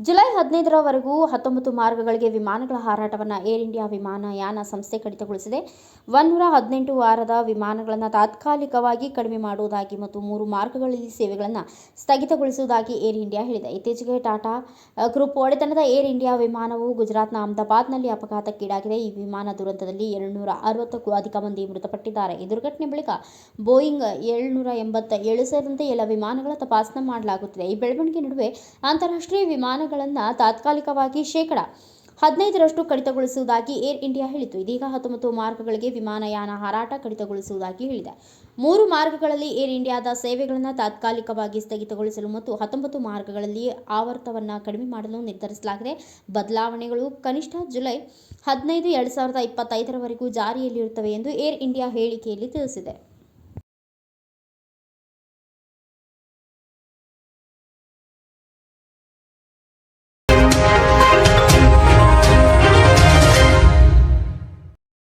July ಹದಿನೈದರವರೆಗೂ ಹತ್ತೊಂಬತ್ತು ಮಾರ್ಗಗಳಿಗೆ ವಿಮಾನಗಳ ಹಾರಾಟವನ್ನು ಏರ್ ಇಂಡಿಯಾ ವಿಮಾನಯಾನ ಸಂಸ್ಥೆ ಕಡಿತಗೊಳಿಸಿದೆ. ಒಂದೂರ ಹದಿನೆಂಟು ವಾರದ ವಿಮಾನಗಳನ್ನು ತಾತ್ಕಾಲಿಕವಾಗಿ ಕಡಿಮೆ ಮಾಡುವುದಾಗಿ ಮತ್ತು ಮೂರು ಮಾರ್ಗಗಳಲ್ಲಿ ಸೇವೆಗಳನ್ನು ಸ್ಥಗಿತಗೊಳಿಸುವುದಾಗಿ ಏರ್ ಇಂಡಿಯಾ ಹೇಳಿದೆ. ಇತ್ತೀಚೆಗೆ ಟಾಟಾ ಗ್ರೂಪ್ ಒಡೆತನದ ಏರ್ ಇಂಡಿಯಾ ವಿಮಾನವು ಗುಜರಾತ್ನ ಅಹಮದಾಬಾದ್ನಲ್ಲಿ ಅಪಘಾತಕ್ಕೀಡಾಗಿದೆ. ಈ ವಿಮಾನ ದುರಂತದಲ್ಲಿ ಏಳುನೂರ ಅರವತ್ತಕ್ಕೂ ಅಧಿಕ ಮಂದಿ ಮೃತಪಟ್ಟಿದ್ದಾರೆ. ಈ ದುರ್ಘಟನೆ ಬಳಿಕ ಬೋಯಿಂಗ್ ಏಳುನೂರ ಎಂಬತ್ತ ಏಳು ಸೇರಿದಂತೆ ಎಲ್ಲ ವಿಮಾನಗಳ ತಪಾಸಣೆ ಮಾಡಲಾಗುತ್ತಿದೆ. ಈ ಬೆಳವಣಿಗೆ ನಡುವೆ ಅಂತಾರಾಷ್ಟ್ರೀಯ ವಿಮಾನಗಳನ್ನು ತಾತ್ಕಾಲಿಕವಾಗಿ ಶೇಕಡ ಹದಿನೈದರಷ್ಟು ಕಡಿತಗೊಳಿಸುವುದಾಗಿ ಏರ್ ಇಂಡಿಯಾ ಹೇಳಿತು ಇದೀಗ ಹತ್ತೊಂಬತ್ತು ಮಾರ್ಗಗಳಿಗೆ ವಿಮಾನಯಾನ ಹಾರಾಟ ಕಡಿತಗೊಳಿಸುವುದಾಗಿ ಹೇಳಿದೆ. ಮೂರು ಮಾರ್ಗಗಳಲ್ಲಿ ಏರ್ ಇಂಡಿಯಾದ ಸೇವೆಗಳನ್ನು ತಾತ್ಕಾಲಿಕವಾಗಿ ಸ್ಥಗಿತಗೊಳಿಸಲು ಮತ್ತು ಹತ್ತೊಂಬತ್ತು ಮಾರ್ಗಗಳಲ್ಲಿ ಆವರ್ತವನ್ನು ಕಡಿಮೆ ಮಾಡಲು ನಿರ್ಧರಿಸಲಾಗಿದೆ. ಬದಲಾವಣೆಗಳು ಕನಿಷ್ಠ ಜುಲೈ ಹದಿನೈದು, ಎರಡು ಸಾವಿರದ ಇಪ್ಪತ್ತೈದರವರೆಗೂ ಜಾರಿಯಲ್ಲಿರುತ್ತವೆ ಎಂದು ಏರ್ ಇಂಡಿಯಾ ಹೇಳಿಕೆಯಲ್ಲಿ ತಿಳಿಸಿದೆ.